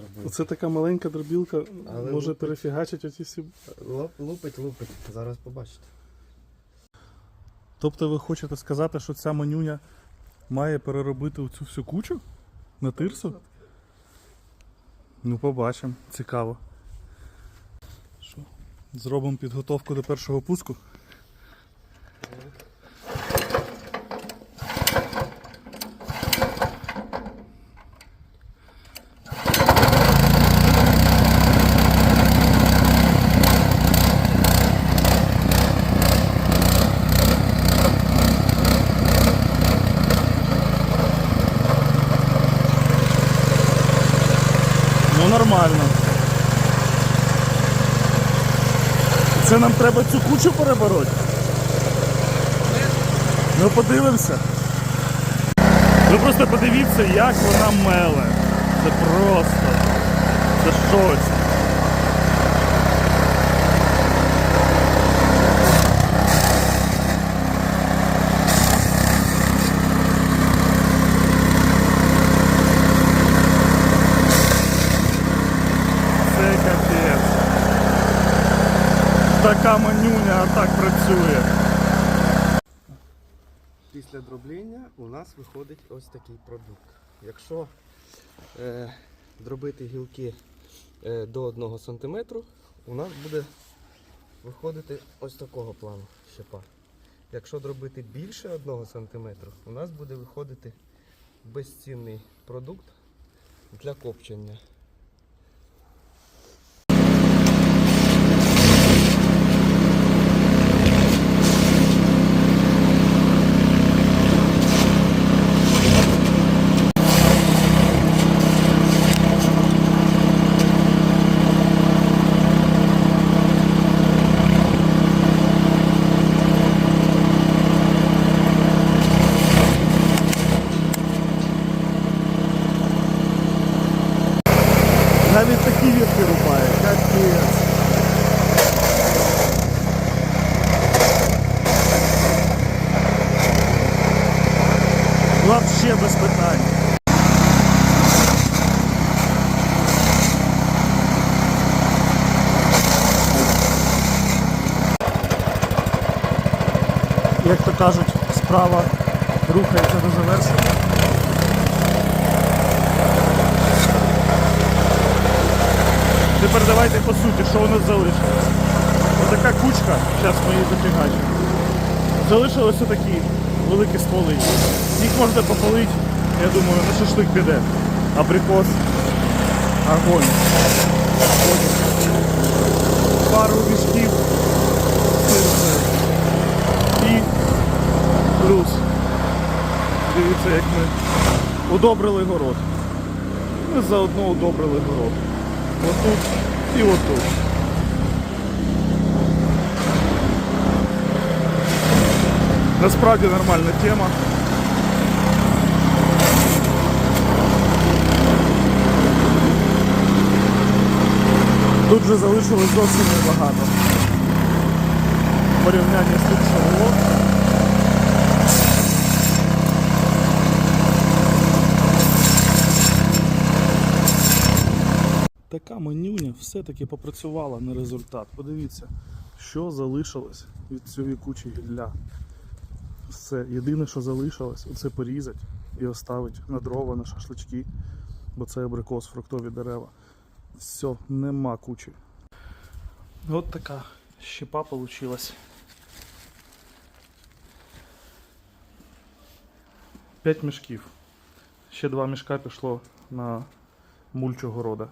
зробив. Оце така маленька дробілка Але може лупить. перефігачити оці всі. Луп- Лупить, лупить. Зараз побачите. Тобто ви хочете сказати, що ця манюня має переробити цю всю кучу на тирсу? Ну, побачимо. Цікаво. Що? Зробимо підготовку до першого пуску. Ну нормально. Це нам треба цю кучу перебороти. Ну подивимося. Ви просто подивіться, як вона меле. Це просто. Це щось. Це капець. Така манюня, так працює. Після дробління у нас виходить ось такий продукт. Якщо е, дробити гілки е, до 1 см, у нас буде виходити ось такого плану щепа. Якщо дробити більше 1 см, у нас буде виходити безцінний продукт для копчення. Такі вітки рубає. Капець. Вообще без питань. Як то кажуть, справа рухається до завершення. Тепер давайте по суті, що у нас залишилось. Ось така кучка, зараз ми її зафігачимо. Залишилися такі великі стволи. Їх можна попалити, я думаю, на шашлик піде. Абрикос, огонь. Пару мішків. І плюс. Дивіться, як ми удобрили город. Ми заодно удобрили город. Отут і отут. Насправді нормальна тема. Тут вже залишилось зовсім небагато. В порівнянні з тим, що було. Така манюня все-таки попрацювала на результат. Подивіться, що залишилось від цієї кучі гілля. Все, єдине, що залишилось, це порізати і оставити на дрова, на шашлички, бо це абрикос, фруктові дерева. Все, нема кучі. От така щепа получилась. П'ять мішків. Ще два мішка пішло на мульчу города.